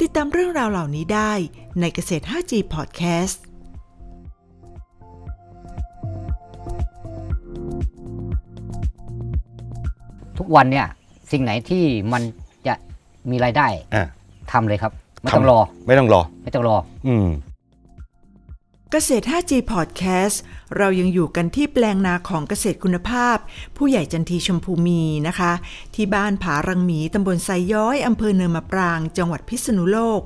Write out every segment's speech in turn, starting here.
ติดตามเรื่องราวเหล่านี้ได้ในเกษตร 5G Podcast ทุกวันเนี่ยสิ่งไหนที่มันจะมีรายได้อะทำเลยครับ ไม่ทำต้องรอ ไม่ต้องรอ ไม่ต้องรอ อืมเกษตร 5G Podcast เรายังอยู่กันที่แปลงนาของเกษตรคุณภาพ ผู้ใหญ่จันทีชมพูมีนะคะ ที่บ้านผารังหมีตำบลไซย้อยอำเภอเนินมะปราง จังหวัดพิษณุโลก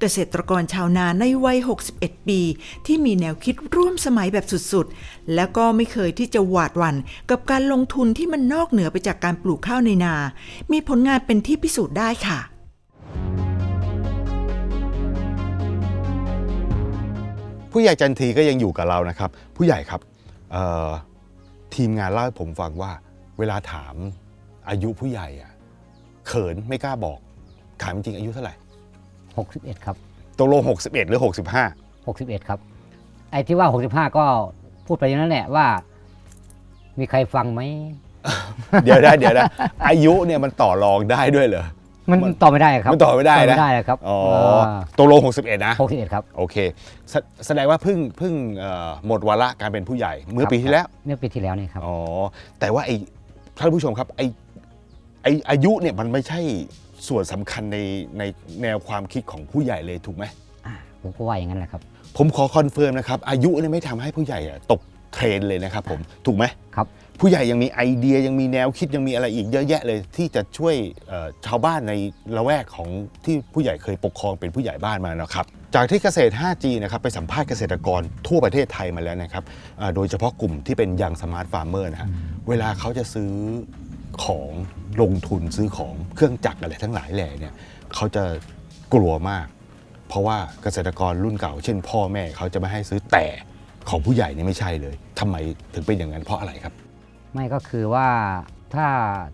เกษตรกรชาวนาในวัย 61 ปี ที่มีแนวคิดร่วมสมัยแบบสุดๆ แล้วก็ไม่เคยที่จะหวาดหวั่นกับการลงทุนที่มันนอกเหนือไปจากการปลูกข้าวในนา มีผลงานเป็นที่พิสูจน์ได้ค่ะ ผู้ใหญ่จันทีก็ยังอยู่กับเรานะครับ ผู้ใหญ่ครับเอ่อทีมงานเล่าให้ผมฟังว่า เวลาถามอายุผู้ใหญ่อะเขินไม่กล้าบอกถามจริงๆอายุเท่าไหร่ 61 ครับตกลง61 หรือ 65 61 ครับ ไอ้ที่ว่า 65 ก็พูดไปอย่างนั้นแหละว่า มีใครฟังไหม เดี๋ยวนะเดี๋ยวนะอายุเนี่ยมันต่อรองได้ด้วยเหรอ มันมันต่อไม่ได้ครับมันต่อไม่ได้นะไม่ได้เลยครับอ๋ออ่าตกลง61 นะ 61 ครับ โอเคแสแสดงว่าเพิ่งเพิ่งเอ่อหมดวาระการเป็นผู้ใหญ่ เมื่อปีที่แล้ว เมื่อปีที่แล้วนี่ครับ อ๋อ แต่ว่าไอ้ท่านผู้ชมครับไอ้ไอ้อายุเนี่ยมันไม่ใช่ส่วนสำคัญในในแนวความคิดของผู้ใหญ่เลยถูกไหม อ่าผมก็ว่าอย่างนั้นแหละครับ ผมขอคอนเฟิร์มนะครับ อายุเนี่ยไม่ทำให้ผู้ใหญ่อะตกเทรนด์เลยนะครับผม ถูกไหม ครับ ผู้ใหญ่ยังมีไอเดียยังมีแนวคิดยังมีอะไรอีกเยอะแยะเลย ที่จะช่วยชาวบ้านในละแวกของที่ผู้ใหญ่เคยปกครองเป็นผู้ใหญ่บ้านมานะครับจากที่เกษตร 5G นะครับไปสัมภาษณ์เกษตรกรทั่วประเทศไทยมาแล้วนะครับโดยเฉพาะกลุ่มที่เป็นยังสมาร์ทฟาร์มเมอร์นะฮะเวลาเขาจะซื้อของลงทุนซื้อของเครื่องจักรอะไรทั้งหลายแหล่เนี่ยเขาจะกลัวมาก เพราะว่าเกษตรกรรุ่นเก่า เช่น พ่อแม่เขาจะไม่ให้ซื้อแต่ของผู้ใหญ่เนี่ยไม่ใช่เลยทำไมถึงเป็นอย่างนั้นเพราะอะไรครับ ไม่ก็คือว่าถ้า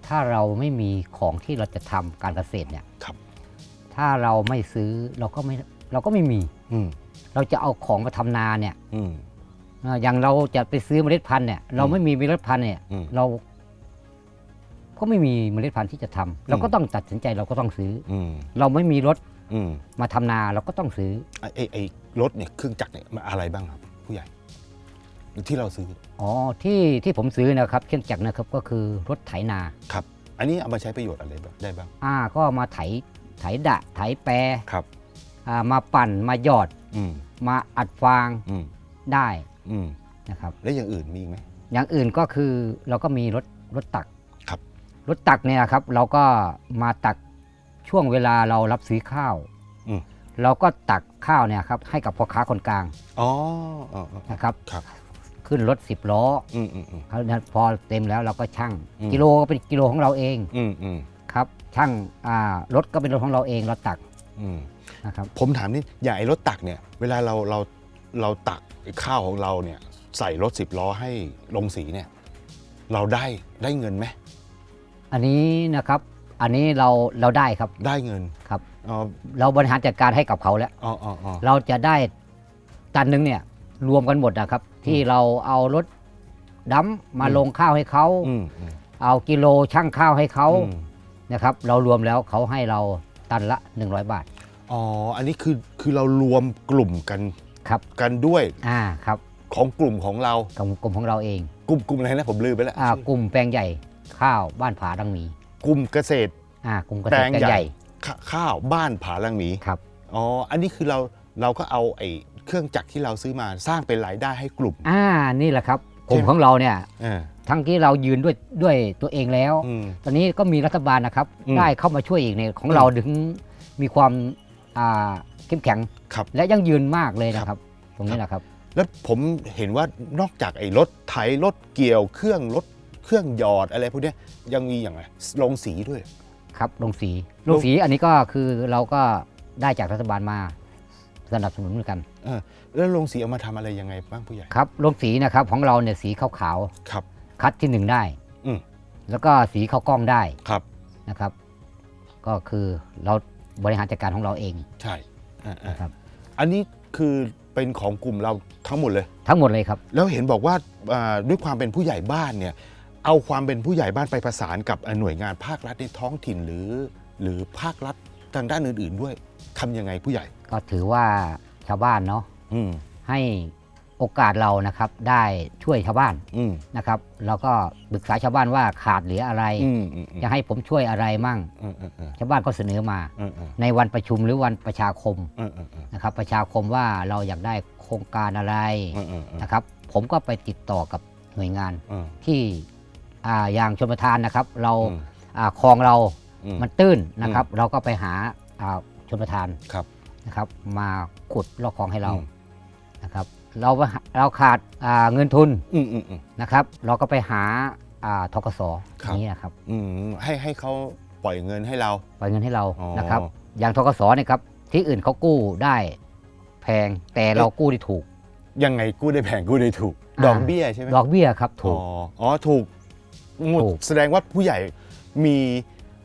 ถ้าเราไม่มีของที่เราจะทำการเกษตรเนี่ยครับ ถ้าเราไม่ซื้อเราก็ไม่เราก็ไม่มี อืมเราจะเอาของมาทำนาเนี่ยอืมอ่าอย่างเราจะไปซื้อเมล็ดพันธุ์เนี่ยเราไม่มีเมล็ดพันธุ์เนี่ยอืม เรา ก็ไม่มีเมล็ดพันธุ์ที่จะทำเราก็ต้องตัดสินใจเราก็ต้องซื้อ อืมเราไม่มีรถอืมมาทำนาเราก็ต้องซื้อ ไอ้ไอ้ไอ้รถเนี่ยเครื่องจักรเนี่ยมันอะไรบ้างครับผู้ใหญ่ ที่เราซื้ออ๋อที่ที่ผมซื้อนะครับเครื่องจักรนะครับก็คือรถไถนาครับ อันนี้เอามาใช้ประโยชน์อะไรบ้างได้บ้างอ่าก็มาไถไถดะ ไถแปรครับอ่ามาปั่นมาหยอด อืมมาอัดฟางอืมได้อืมนะครับ แล้วอย่างอื่นมีอีกไหม อย่างอื่นก็คือเราก็มีรถรถตักครับ รถตักเนี่ยครับ เราก็มาตักช่วงเวลาเรารับซื้อข้าว อืมเราก็ตักข้าวเนี่ยครับให้กับพ่อค้าคนกลางอ๋ออ๋ออ๋อ นะครับ ครับ ขึ้นรถสิบล้ออืมอืมอืม เขาเนี่ยพอเต็มแล้วเราก็ชั่งอืม กิโลก็เป็นกิโลของเราเองอืมอืมครับชั่งอ่ารถก็เป็นรถของเราเองเราตักอืมนะครับผมถามนี่อย่างไอ้รถตักเนี่ย เวลาเราเราเราตักไอ้ข้าวของเราเนี่ย ใส่รถสิบล้อให้ลงสีเนี่ย เราได้ได้เงินไหมอันนี้นะครับอันนี้เราเราได้ครับได้เงินครับ อ๋อเราบริหารจัดการให้กับเขาแล้ว อ๋ออ๋ออ๋อเราจะได้ตันหนึ่งเนี่ย รวมกันหมดนะครับ ที่เราเอารถดัมมาลงข้าวให้เขาอืมอืมเอากิโลช่างข้าวให้เขาอืมนะครับ เรารวมแล้วเขาให้เราตันละ 100 บาทอ๋อ อันนี้คือคือเรารวมกลุ่มกันครับ กันด้วยอ่าครับของกลุ่มของเรากลุ่มกลุ่มของเราเองกลุ่มกลุ่มอะไรนะผมลืมไปแล้วอ่ากลุ่มแปลงใหญ่ข้าวบ้านผาดังหมีกลุ่มเกษตร อ่ากลุ่มเกษตรแปลงแปลงใหใหญ่ญ่ ขข้าวบ้านผาลังหมีครับ อ๋อ อันนี้คือเราเราก็เอาไอ้ เครื่องจักรที่เราซื้อมาสร้างเป็นรายได้ให้กลุ่ม อ่านี่แหละครับกลุ่มใช่ไหมของเราเนี่ยอ่าทั้งที่เรายืนด้วยด้วยตัวเองแล้ว อืม ตอนนี้ก็มีรัฐบาลนะครับ อืมได้เข้ามาช่วยอีกเนี่ยของอืมเราถึงมีความอ่าเข้มแข็ง ครับ และยั่งยืนมากเลยครับนะครับ ตรงนี้นะครับ แล้วผมเห็นว่านอกจากไอ้รถไถรถเกี่ยวเครื่องรถเครื่องหยอดอะไรพวกเนี้ยยังมีอย่างไรลงสีด้วย ครับโรงสีโรโรงงสีอันนี้ก็คือเราก็ได้จากรัฐบาลมา สนับสนุนเหมือนกันเออแล้วโรงสีเอามาทำอะไรยังไงบ้างผู้ใหญ่ ครับโรงสีนะครับของเราเนี่ยสีขาวครับ ๆคัดที่หนึ่งได้อืม แล้วก็สีข้าวกล้องได้ครับ นะครับ ก็คือเราบริหารจัดการของเราเองใช่อ่าอ่านะครับ อันนี้คือเป็นของกลุ่มเราทั้งหมดเลย ทั้งหมดเลยครับ แล้วเห็นบอกว่าอ่าด้วยความเป็นผู้ใหญ่บ้านเนี่ย เอาความเป็นผู้ใหญ่บ้านไปประสานกับหน่วยงานภาครัฐในท้องถิ่นหรือ หรือภาครัฐ ทางด้านอื่นๆด้วยทำยังไงผู้ใหญ่ ก็ถือว่าชาวบ้านเนาะอืมให้โอกาสเรานะครับได้ช่วยชาวบ้านอืมนะครับแล้วก็ปรึกษาชาวบ้านว่าขาดเหลืออะไรอืมอืมจะให้ผมช่วยอะไรมั่ง อืมอืมอืมชาวบ้านก็เสนอมา อืมอืมในวันประชุมหรือวันประชาคมอืมอืมอืมนะครับ ประชาคมว่าเราอยากได้โครงการอะไรอืมอืมอืมนะครับ ผมก็ไปติดต่อกับหน่วยงานอืมที่อ่าอย่างชมประทานนะครับ เราอืม อ่าคลองเราอื มมันตื้นนะครับ เราก็ไปหาอ่าชมประทานครับนะครับ มาขุดลอกคลองให้เราอืมนะครับ เราเราขาดอ่าเงินทุนอืมอืมอืมนะครับ เราก็ไปหาอ่าทกสครับอย่างนี้นะครับอืมให้ให้เขาปล่อยเงินให้เรา ปล่อยเงินให้เราอ๋อนะครับ อย่างทกสเนี่ยครับที่อื่นเขากู้ได้แพงแต่เรากู้ได้ถูก ยังไงกู้ได้แพงกู้ได้ถูกอ่าดอกเบี้ยใช่ไหมดอกเบี้ยครับถูกอ๋ออ๋อถูกงดถูกแสดงว่าผู้ใหญ่มี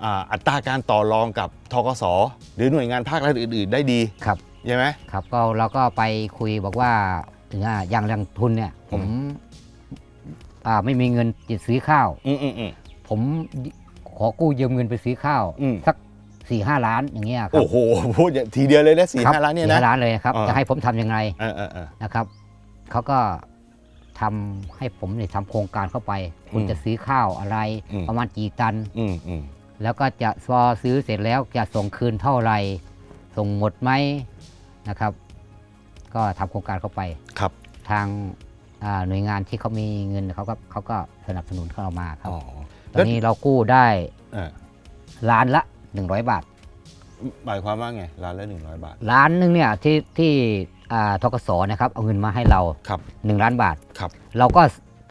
อ่าอัตราการต่อรองกับทกสหรือหน่วยงานภาครัฐอื่น ๆ ได้ดีครับ ใช่ไหม ครับก็เราก็ไปคุยบอกว่าถึงอ่าอย่างแรงทุนเนี่ยผมอืมอ่าไม่มีเงินจะซื้อข้าว อืมอืมอืม ผมขอกู้ยืมเงินไปซื้อข้าว อืม สักสี่ห้าล้านอย่างเงี้ยครัโอ้โหพูดอย่างทีเดียวเลยนะสี่ครับห้าล้านเนี่ยสี่นะห้าล้านเลยครับ อ่า จะให้ผมทำยังไงเออเออเออ นะครับเขาก็ทำให้ผมเนี่ยทำโครงการเข้าไป คุณอืมจะซื้อข้าวอะไร อืม ประมาณกี่ตัน อืมอืม แล้วก็จะพอซื้อเสร็จแล้วจะส่งคืนเท่าไหร่ส่งหมดไหมนะครับ ก็ทำโครงการเข้าไปครับ ทางอ่าหน่วยงานที่เขามีเงินเขาก็เขาก็สนับสนุนเข้ามาครับอ๋อตอนนี้เรากู้ได้เออล้านละ100บาทหมายความว่าไงล้านละหนึ่งร้อยบาทล้านหนึงเนี่ยที่ที่อ่าทกสนะครับเอาเงินมาให้เราครับ1ล้านบาทครับ เราก็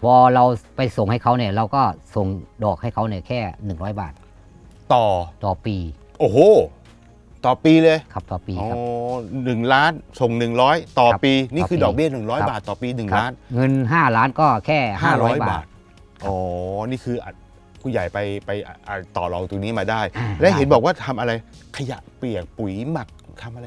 พอเราไปส่งให้เขาเนี่ย เราก็ส่งดอกให้เขาเนี่ยแค่100บาท ต่อต่อปี โอ้โห ต่อปีเลยครับต่อปีอ๋อครับ หนึ่งล้านส่งหนึ่งร้อยต่อครับปี นี่คือต่อปีดอกเบี้ยหนึ่งร้อยครับ บาทต่อปีหนึ่งครับล้านเงิน 5 ล้านก็แค่500 บาทอ๋อ นี่คืออัดผู้ใหญ่ไปไปอะอะต่อรองตรงนี้มาได้ อ่าและเห็นได้ บอกว่าทำอะไรขยะเปียกปุ๋ยหมักทำอะไร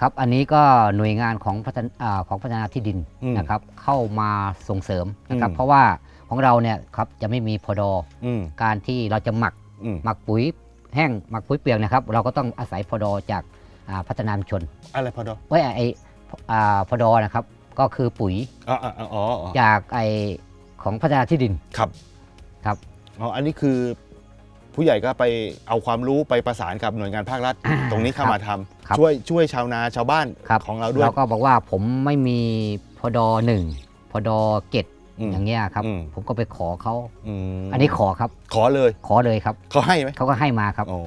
ครับ อันนี้ก็หน่วยงานของพัฒนาอ่าของพัฒนาที่ดินอืมนะครับเข้ามาส่งเสริมนะครับ อืม เพราะว่าของเราเนี่ยครับจะไม่มีพอดออืม การที่เราจะหมัก อืม หมักปุ๋ยแห้งหมักปุ๋ยเปียกนะครับ เราก็ต้องอาศัยพอดอจากอ่าพัฒนาชุมชนอะไรพอดอไว้ยไออ่าพอดอนะครับก็คือปุ๋ยอ๋ออ๋ออ๋ออ๋อจากไอของพัฒนาที่ดิน ครับครับ อ๋ออันนี้คือผู้ใหญ่ก็ไปเอาความรู้ไปประสานกับหน่วยงานภาครัฐอ่าตรงนี้เข้ามาทครับำช่วยช่วยชาวนาชาวบ้านครับของเราด้วย เราก็บอกว่าผมไม่มีพอดอหนึ่งพอดอเกต อืมอย่างเงี้ยครับ อืม ผมก็ไปขอเขามอันนี้ขอครับ ขอเลยขอเลยครับเขาให้ไหมเขาก็ให้มาครับ โอ้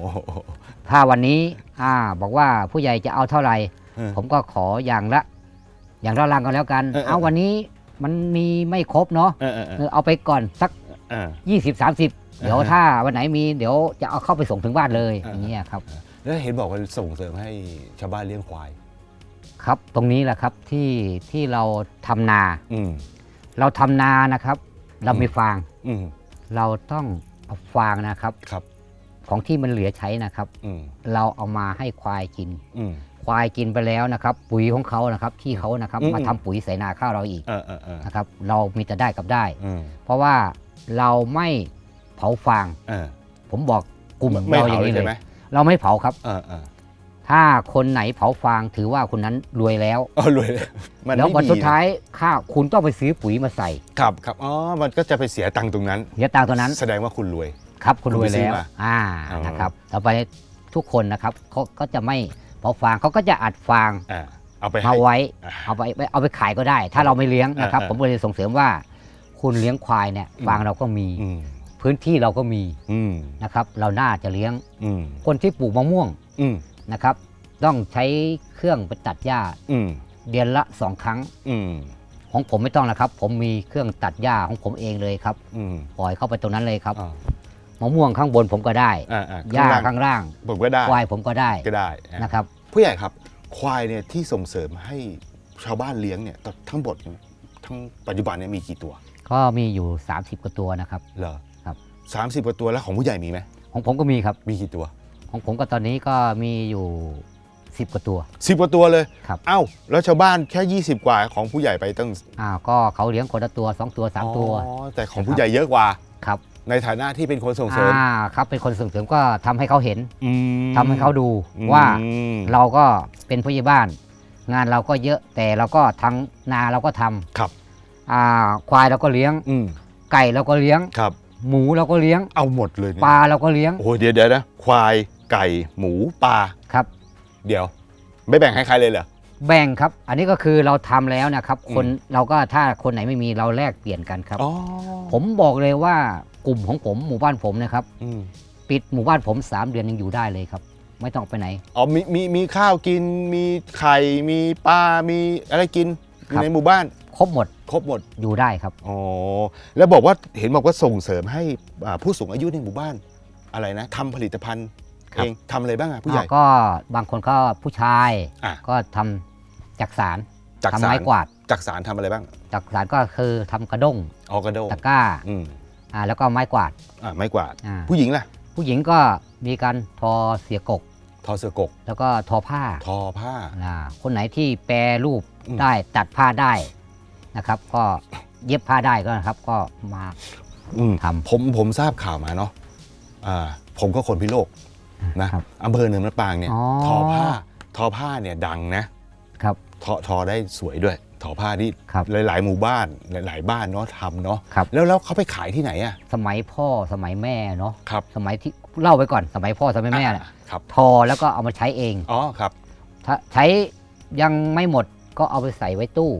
ถ้าวันนี้อ่าบอกว่าผู้ใหญ่จะเอาเท่าไหร่ เออ ผมก็ขออย่างละ อย่างละลังก็แล้วกัน เออเออ เอาวันนี้มันมีไม่ครบเนาะเออเออเอเอออเอาไปก่อนสัก เออ 20 30 เดี๋ยวอ่าฮะถ้าวันไหนมีเดี๋ยวจะเอาเข้าไปส่งถึงบ้านเลยอ่า อย่างเงี้ยครับ แล้วเห็นบอกว่าส่งเสริมให้ชาวบ้านเลี้ยงควาย ครับตรงนี้แหละครับที่ที่เราทำนาอืม เราทำนานะครับ เรามีฟาง อืมเราต้องเอาฟางนะครับ ครับ ของที่มันเหลือใช้นะครับ อืมเราเอามาให้ควายกิน อืม ควายกินไปแล้วนะครับ ปุ๋ยของเขานะครับที่เขานะครับ อืม มาทำปุ๋ยใส่นาข้าวเราอีกเออเออเออนะครับ เรามีแต่ได้กับได้ อืมเพราะว่าเราไม่เผาฟาง เออผมบอกกลุ่มไม่เราอเผาย่างเลยนี้เลใช่ยไหมเราไม่เผาครับ เออเออ ถ้าคนไหนเผาฟางถือว่าคนนั้นรวยแล้วเออรวยเลยมันแล้วไม่วันดีสุดท้ายข้าวคุณต้องไปซื้อปุ๋ยมาใส่ครับครับอ๋อมันก็จะไปเสียตังค์ตรงนั้นเดี๋ยวตังค์ตัวนั้น แสดงว่าคุณรวย ครับคุณรวยคุณไปซื้อแล้วมา อ่าอ๋อนะครับต่อไปทุกคนนะครับเขาก็จะไม่เผาฟางเขาก็จะอัดฟางอ่าเอาไปให้ มาไว้ อ่าเอาไปเอาไปขายก็ได้ ถ้าเราไม่เลี้ยงนะครับ อ่าผมก็เลยส่งเสริมว่า คุณเลี้ยงควายเนี่ยอืม ฟางเราก็มี อืมพื้นที่เราก็มีอืมนะครับ เราน่าจะเลี้ยงอืมคนที่ปลูกมะม่วง อืม นะครับ ต้องใช้เครื่องไปตัดหญ้าอืมเดือนละสองครั้ง อืมของผมไม่ต้องนะครับ ผมมีเครื่องตัดหญ้าของผมเองเลยครับ อืมปล่อยเข้าไปตรงนั้นเลยครับอ่ามะม่วงข้างบนผมก็ได้อ่าอ่าหญ้าข้างล่างข้างล่างผมก็ได้ควายผมก็ได้ก็ได้อะนะครับ ผู้ใหญ่ครับ ควายเนี่ยที่ส่งเสริมให้ชาวบ้านเลี้ยงเนี่ยทั้งหมดทั้งปัจจุบันเนี่ยมีกี่ตัวก็มีอยู่ 30 กว่าตัวนะครับ เหรอครับ สามสิบกว่าตัวแล้วของผู้ใหญ่มีไหมของผมก็มีครับ มีกี่ตัว ของผมก็ตอนนี้ก็มีอยู่ 10 กว่าตัว สิบกว่าตัวเลย ครับ เอ้า แล้วชาวบ้านแค่ 20 กว่าของผู้ใหญ่ไปตั้งอ่าก็เขาเลี้ยงคนละตัว 2 ตัว 3 ตัวอ๋อแต่ของผู้ใหญ่เยอะกว่า ครับในฐานะที่เป็นคนส่งเสริมอ่าครับเป็นคนส่งเสริมก็ทำให้เขาเห็นอืมทำให้เขาดูอืมว่าเราก็เป็นผู้ใหญ่บ้าน งานเราก็เยอะแต่เราก็ทั้งนาเราก็ทำครับ อ่าควายเราก็เลี้ยง อืมไก่เราก็เลี้ยง ครับ หมูเราก็เลี้ยง เอาหมดเลยเนี่ยปลาเราก็เลี้ยง โอ้โหเดี๋ยวเดี๋ยวนะควาย ไก่หมูปลาครับ เดี๋ยว ไม่แบ่งให้ใครเลยเหรอ แบ่งครับ อันนี้ก็คือเราทำแล้วนะครับ อืม คนเราก็ถ้าคนไหนไม่มีเราแลกเปลี่ยนกันครับ อ๋อผมบอกเลยว่ากลุ่มของผมหมู่บ้านผมนะครับ อืมปิดหมู่บ้านผม 3 เดือนยังอยู่ได้เลยครับ ไม่ต้องไปไหน อ๋อมีมีมีข้าวกิน มีไข่มีปลา มีอะไรกินอครัยู่บในหมู่บ้านครบหมดครบหมดอยู่ได้ครับ อ๋อแล้วบอกว่าเห็นบอกว่าส่งเสริมให้อ่าผู้สูงอายุในหมู่บ้านอะไรนะทำผลิตภัณฑ์ ครับ เองทำอะไรบ้างอะผู้ใหญ่อ่าก็บางคนก็ผู้ชายอะ ก็ทำจักสารจากทำสาไม้รกวาดจากสารทำอะไรบ้างจักสารก็คือทำกระด้งออกระโดงตะกร้าอืมอ่าแล้วก็ไม้กวาดอ่าไม้กวาด อ่าผู้หญิงล่ะ ผู้หญิงก็มีการทอเสียกก ทอเสื้อกก แล้วก็ทอผ้าทอผ้า อ่าคนไหนที่แปรรูปอืม ได้ตัดผ้าได้นะครับ ก็เย็บผ้าได้ก็นะครับก็มา อืมทำ ผมผมทราบข่าวมาเนาะอ่าผมก็คนพิโลก นะครับอำเภอเนินมะปรางเนี่ยอ๋อ ทอผ้าทอผ้าเนี่ยดังนะครับ ทอทอได้สวยด้วย ทอผ้าที่ครับ หลาย ๆ หมู่บ้านหลาย ๆ บ้านเนาะทำเนาะครับ แล้วแล้วเขาไปขายที่ไหนอะสมัยพ่อสมัยแม่เนาะครับสมัยที่เล่าไว้ก่อนสมัยพ่อสมัยแม่เนี่ยอ่าครับทอแล้วก็เอามาใช้เองอ๋อครับถ้าใช้ยังไม่หมดก็เอาไปใส่ไว้ตู้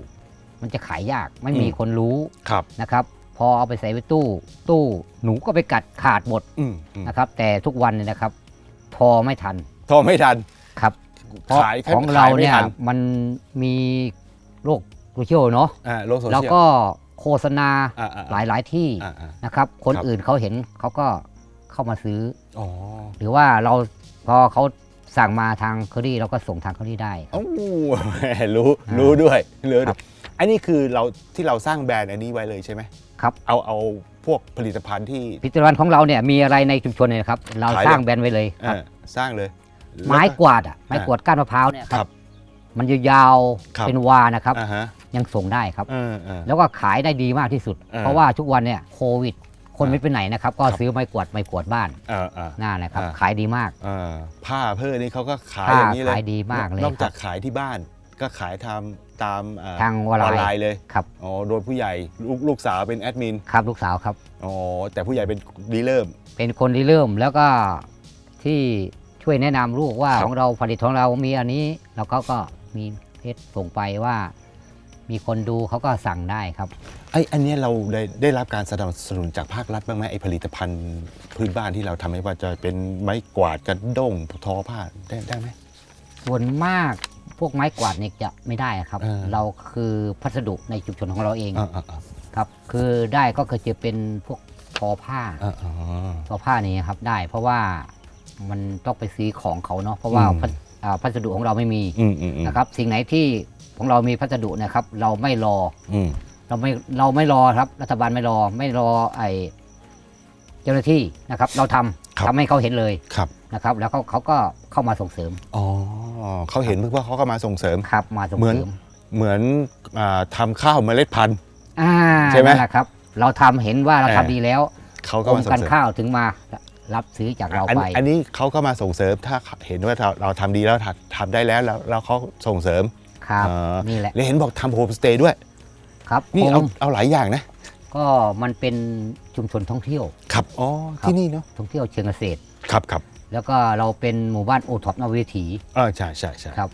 มันจะขายยากไม่มีอืมคนรู้ครับ นะครับ พอเอาไปใส่ไว้ตู้ ตู้หนูก็ไปกัดขาดหมดอืมอืมนะครับ แต่ทุกวันเนี่ยนะครับ ทอไม่ทันทอไม่ทันครับเพราะขายแค่ของเราขายไม่เนี่ยทันมันมีโรคโซเชียลเนาะอ่าโลกโซเชียลแล้วก็โฆษณาอ่าอ่าหลายหลายๆที่อ่าอ่านะครับ คนครับอื่นเขาเห็นเขาก็เข้ามาซื้ออ๋อหรือว่าเราพอเขาสั่งมาทางเคอรี่เราก็ส่งทางเคอรี่ได้เอ้าแหมรู้อ่ารู้รู้ด้วยรู้คด้รัวยบอันนี้คือเราที่เราสร้างแบรนด์อันนี้ไว้เลยใช่ไหมครับ เอาเอา พวกผลิตภัณฑ์ที่ผลิตภัณฑ์ของเราเนี่ยมีอะไรในชุมชนเนี่ยนะครับ เราขายสร้างเลยแบรนด์ไว้เลยครับ อ่าสร้างเลยไม้กวาดอะไม้อ่ากวาดก้านมะพร้าวเนี่ยครับมันยาวครับ ๆเป็นวานะครับ อ่าฮะยังส่งได้ครับ เออเออ แล้วก็ขายได้ดีมากที่สุดอ่าเพราะว่าทุกวันเนี่ยโควิด คนอ่าไม่ไปไหนนะครับ ก็ครับ ซื้อไม้กวาดไม้กวาดบ้านเออเออหน้านะครับ อ่า ขายดีมาก เออผ้าเพื่อนี่เขาก็ขายผ้าอย่างนี้เลยขายดีมากเลยนอกจากครับขายที่บ้าน ก็ขายทำตามเอ่อทางออนไลน์ไลน์เลยครับอ๋อโดยผู้ใหญ่ลูกลูกสาวเป็นแอดมินครับลูกสาวครับ อ๋อแต่ผู้ใหญ่เป็นดีเริ่มเป็นคนที่เริ่มแล้วก็ที่ช่วยแนะนำลูกว่าครับ ของเราผลิตของเรามีอันนี้แล้วเขาก็มีเพจส่งไปว่า มีคนดูเขาก็สั่งได้ครับ ไอ้อันเนี้ยเราได้ได้รับการสนับสนุนจากภาครัฐบ้างไหมไอ้ผลิตภัณฑ์พื้นบ้านที่เราทำไม่ว่าจะเป็นไม้กวาดกระด้งทอผ้าได้ได้ไหมส่วนมาก พวกไม้กวาดเนี่ยจะไม่ได้ครับเออเราคือพัสดุในชุมชนของเราเองอ่าอ่าอ่าครับ คือได้ก็คือจะเป็นพวกทอผ้าอ่าอ่า ทอผ้านี่ครับได้ เพราะว่ามันต้องไปซื้อของเขาเนาะเพราะว่าอืม พัสอ่าพัสดุของเราไม่มีอืมอืมอืมนะครับ สิ่งไหนที่ของเรามีพัสดุนะครับ เราไม่รอ อืมเราไม่เราไม่รอครับ รัฐบาลไม่รอไม่รอไอเจ้าหน้าที่นะครับ เราทำครับทำให้เขาเห็นเลยครับนะครับ แล้วเขาเขาก็เข้ามาส่งเสริม อ๋อ เขาเห็นเพื่อว่าเขาก็มาส่งเสริม ครับมาส่งเหมือนเสริมเหมือนอาทำข้าวเมล็ดพันธุ์ อ่าใช่ไหมนั่นแหละครับ เราทำเห็นว่าเราเออทำดีแล้วเขากก็รมมาส่งการเสริมข้าวถึงมารับซื้อจากเราอันไป อันนี้เขาก็มาส่งเสริมถ้าเห็นว่าเราเราทำดีแล้วทำทำได้แล้วแล้วแล้วเขาส่งเสริม ครับอ่านี่แหละแล้วเห็นบอกทำโฮมสเตย์ด้วย ครับนี่เอาผมเอาหลายอย่างนะ ก็มันเป็นชุมชนท่องเที่ยว ครับ อ๋อ ครับ ที่นี่เนาะ ท่องเที่ยวเชิงเกษตร ครับครับ แล้วก็เราเป็นหมู่บ้านโอท็อปนวิถีเออใช่ใช่ใช่ครับ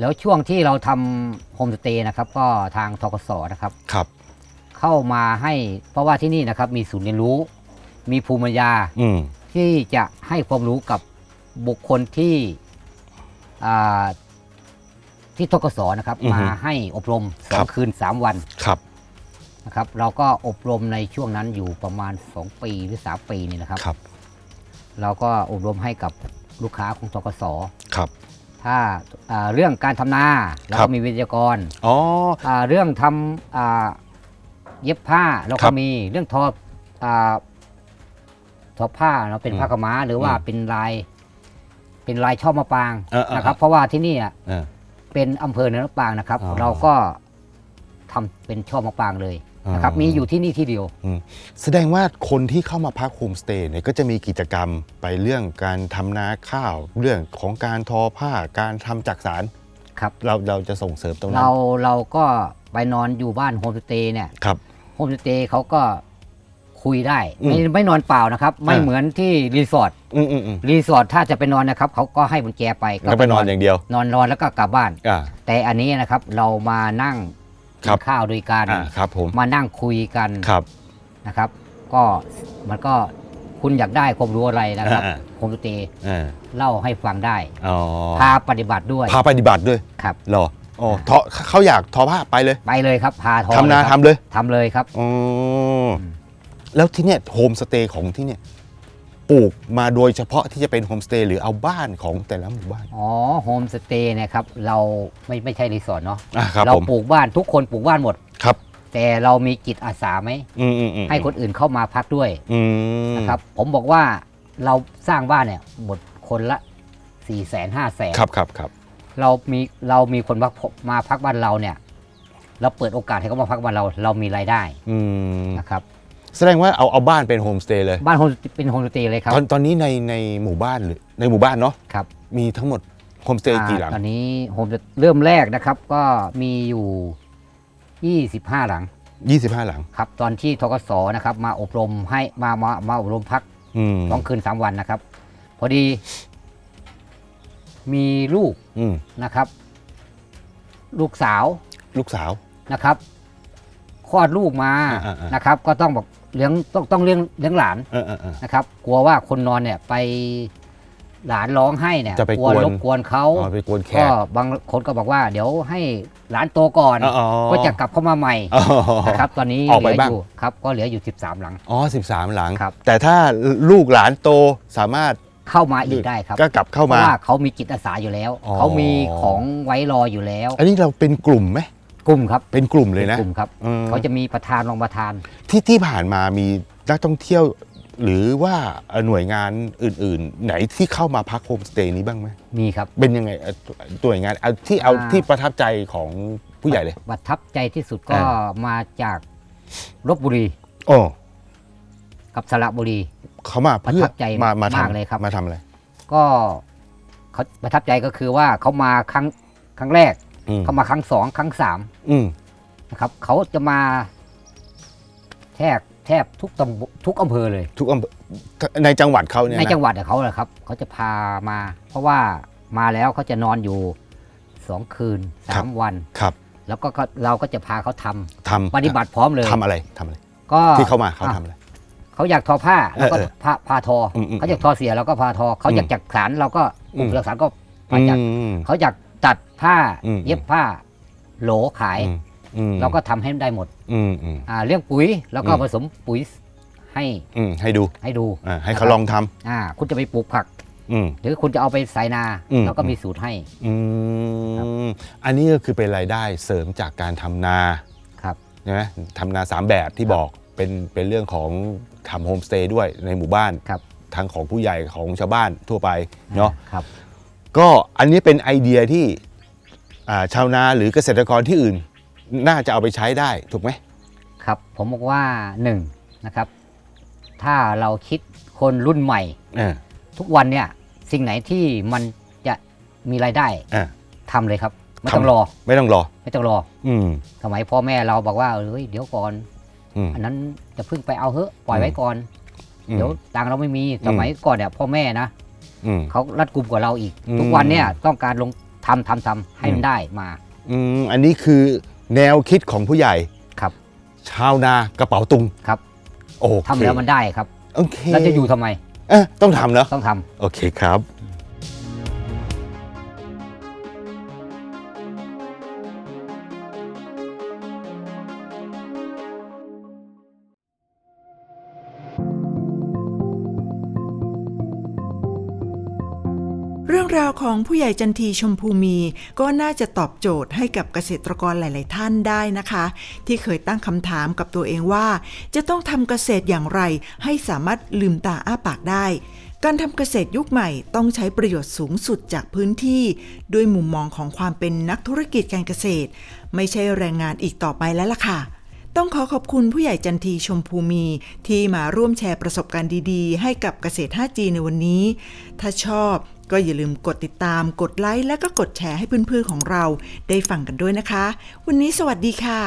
แล้วช่วงที่เราทำโฮมสเตย์นะครับ ก็ทางทกศนะครับ ครับ เข้ามาให้เพราะว่าที่นี่นะครับ มีศูนย์เรียนรู้ มีภูมิปัญญาอืมที่จะให้ความรู้กับบุคคลที่อ่าที่ทกศนะครับ มาให้อบรมสองคืนสามวัน ครับ นะครับเราก็อบรมในช่วงนั้นอยู่ประมาณ 2 ปีหรือ 3 ปีนี่นะครับ ครับ เราก็อบรมให้กับลูกค้าของทกศครับ ถ้าอ่าเรื่องการทำนาเราครัก็บ มีวิทยากรอ๋อ อ่าเรื่องทำอ่าเย็บผ้าเราครัก็บมีเรื่องทออ่าทอผ้าเราเป็นอืมผ้าขาวม้า หรือว่าอืมเป็นลาย เป็นลายช่อมะปรางเออเออ นะครับ เพราะว่าที่นี่อะ เออ เป็นอำเภอเนินมะปรางนะครับ อ๋อ เราก็ทำเป็นช่อมะปรางเลย นะครับอ๋อมีอยู่ที่นี่ที่เดียวอืมแสดงว่าคนที่เข้ามาพักโฮมสเตย์เนี่ยก็จะมีกิจกรรมไปเรื่องการทำนาข้าว เรื่องของการทอผ้าการทำจักสารครับ เราเราจะส่งเสริมตรงนั้เรานเราก็ไปนอนอยู่บ้านโฮมสเตย์เนี่ยครับโฮมสเตย์เขาก็คุยได้อืมไม่ไม่นอนเปล่านะครับ ไม่อ่าเหมือนที่รีสอร์ทอืมอืมอืมรีสอร์ทถ้าจะไปนอนนะครับเขาก็ให้บุญแจไปแล้วไปนอนอย่างเดียวนอนนอนแล้วก็กลับบ้านอ่าแต่อันนี้นะครับเรามานั่งครั กิบนข้าวด้วยกันอ่าครับผมมานั่งคุยกันครับนะครับ ก็มันก็คุณอยากได้ความรู้อะไรนะครับอ่า โฮมสเตย์อ่าเล่าให้ฟังได้ อ๋อพาปฏิบัติด้วยพาปฏิบัติด้วยครับ เหรออ๋อทอเขาอยากทอผ้าไปเลยไปเลยครับ พาทอทำนาเลยคทำรับเลยทำเลยครับ อ๋อแล้วที่เนี่ยโฮมสเตย์ของที่เนี่ย ปลูกมาโดยเฉพาะที่จะเป็นโฮมสเตย์หรือเอาบ้านของแต่ละหมู่บ้าน อ๋อโฮมสเตย์เนี่ยครับเราไม่ไม่ใช่รีสอร์ทเนาะอะครับเราผม ปลูกบ้านทุกคนปลูกบ้านหมด ครับ แต่เรามีจิตอาสาไหมอืมอืมอืมให้คนอื่นเข้ามาพักด้วยอืมนะครับ ผมบอกว่าเราสร้างบ้านเนี่ยหมดคนละ4ี่แสนห้าแสนครับครับครับเรามีเรามีคนมาพมาพักบ้านเราเนี่ย เราเปิดโอกาสให้เขามาพักบ้านเรา เรามีรายได้อืมนะครับ แสดงว่าเอาเอาบ้านเป็นโฮมสเตย์เลย บ้านโฮมเป็นโฮมสเตย์เลยครับตอนตอนนี้ในในหมู่บ้านหรือในหมู่บ้านเนาะครับมีทั้งหมดโฮมสเตย์กี่หลังอ่าตอนนี้โฮมเริ่มแรกนะครับก็มีอยู่ 25 หลัง 25 หลังครับตอนที่ทกศนะครับ มาอบรมให้มามามาอบรมพักอืมสองคืนสามวันนะครับ พอดี มีลูกอืมนะครับ ลูกสาว ลูกสาวนะครับคลอดลูกมาอ่าๆๆนะครับ ก็ต้องบอก เลี้ยงต้องต้องเลี้ยงเลี้ยงหลานเออเออเออ นะครับ กลัวว่าคนนอนเนี่ยไปหลานร้องให้เนี่ยจะไปกลัวกวน รบกวนเขาอ๋อไปกวนแขก็กบางคนก็บอกว่า เดี๋ยวให้หลานโตก่อน อ๋อก็จะกลับเข้ามาใหม่อ๋อ นะครับ ตอนนี้ออกเหไปลือบ้าง อยู่ครับ ก็เหลืออยู่ 13 หลัง อ๋อ 13 หลัง ครับ แต่ถ้าลูกหลานโตสามารถเข้ามาอีกได้ครับก็กลับเข้าเพมาราะว่าเขามีจิตอาสาอยู่แล้ว อ๋อ เขามีของไว้รออยู่แล้ว อันนี้เราเป็นกลุ่มไหม กลุ่มครับเป็นกลุ่มเลยนะ กลุ่มครับอืม เขาจะมีประธานรองประธาน ที่ที่ผ่านมามีนักท่องเที่ยว หรือว่าเอ่อหน่วยงานอื่น ๆ ไหนที่เข้ามาพักโฮมสเตย์นี้บ้างไหมมีครับ เป็นยังไงเอ่อตัวหน่วยงานเอาที่เอาอ่า ที่ประทับใจของผู้ใหญ่เลย ประทับใจที่สุดก็อ่า มาจากลบบุรีโอ้กับสระบุรี เขามาเพื่อประทับใจมามาทมากเลยครับำมาทำอะไรก็เขาประทับใจก็คือว่าเขามาครั้งครั้งแรกอืม เขามาครั้งสองครั้งสามอืมนะครับเขาจะมาแทบแทบทุกตำบลทุกอำเภอเลย ทุกอำเภอในจังหวัดเขาเนี่ยในนะจังหวัดของเขาแหละครับเขาจะพามา เพราะว่ามาแล้วเขาจะนอนอยู่สองคืนสามวันครับ แล้วก็ก็เราก็จะพาเขาทำทำปฏิบัติพร้อมเลยทำอะไรทำอะไร ก็ที่เขามาเขาอะทำอะไรเขาอยากทอผ้าเราก็เออเออพาพาทออมอืมเขาอยากทอเสียเราก็พาทอเขาอยากจักสารเราก็กลุ่มอืมจักสารก็พาจัดอืมเขาอยาก ตัดผ้าอืม เย็บผ้า โหลขายอืมอืมเราก็ทำให้ได้หมดอืมอืม อ่าเรื่องปุ๋ยแล้วก็อืม ผสมปุ๋ยให้อืมให้ดูให้ดูอ่าให้เขาลองทำอ่าคุณจะไปปลูกผัก อืม หรือคุณจะเอาไปใส่นาอืม เราก็มีสูตรให้ อืครับมอันนี้ก็คือเป็นรายได้เสริมจากการทำนาครับ ใช่ไหมทำนาสามแบบที่บอกเป็นเป็นเรื่องของทำโฮมสเตย์ด้วยในหมู่บ้าน ครับทั้งของผู้ใหญ่ของชาวบ้านทั่วไปเนาะ ครับ ก็อันนี้เป็นไอเดียที่อ่าชาวนาหรือเกษตรกรที่อื่น น่าจะเอาไปใช้ได้ถูกไหมครับผมบอกว่าหนึ่งนะครับ ถ้าเราคิดคนรุ่นใหม่อ่าทุกวันเนี่ยสิ่งไหนที่มันจะมีรายได้อ่าทำเลยครับ ไม่ทำต้องรอ ไม่ต้องรอ ไม่ต้องรอ อืมสมัยพ่อแม่เราบอกว่าเฮ้ยเดี๋ยวก่อนอืมอันนั้นจะพึ่งไปเอาเถอะปล่อยไว้ก่อนอืมเดี๋ยวตังค์เราไม่มีสมัยก่อนเนี่ยพ่อแม่นะ อืม เขารัดกลุ่มกว่าเราอีก อืม ทุกวันเนี่ยต้องการลงทำทำทำให้มันได้มาอืมอันนี้คือแนวคิดของผู้ใหญ่ ครับชาวนากระเป๋าตุง ครับโอเคทำแล้วมันได้ครับ โอเคแล้วจะอยู่ทำไม เอ๊ะต้องทำเนาะต้องทำ โอเคครับาวของผู้ใหญ่จันทีชมพูมี ก็น่าจะตอบโจทย์ให้กับเกษตรกรหลาย ๆ ท่านได้นะคะ ที่เคยตั้งคำถามกับตัวเองว่า จะต้องทำเกษตรอย่างไร ให้สามารถลืมตาอ้าปากได้การทำเกษตรยุคใหม่ต้องใช้ประโยชน์สูงสุดจากพื้นที่ ด้วยมุมมองของความเป็นนักธุรกิจการเกษตร ไม่ใช่แรงงานอีกต่อไปแล้วล่ะค่ะ ต้องขอขอบคุณผู้ใหญ่จันทีชมภูมี ที่มาร่วมแชร์ประสบการณ์ดีๆ ให้กับเกษตร 5G ในวันนี้ ถ้าชอบก็อย่าลืมกดติดตาม กดไลค์และก็กดแชร์ให้เพื่อนๆของเราได้ฟังกันด้วยนะคะ วันนี้สวัสดีค่ะ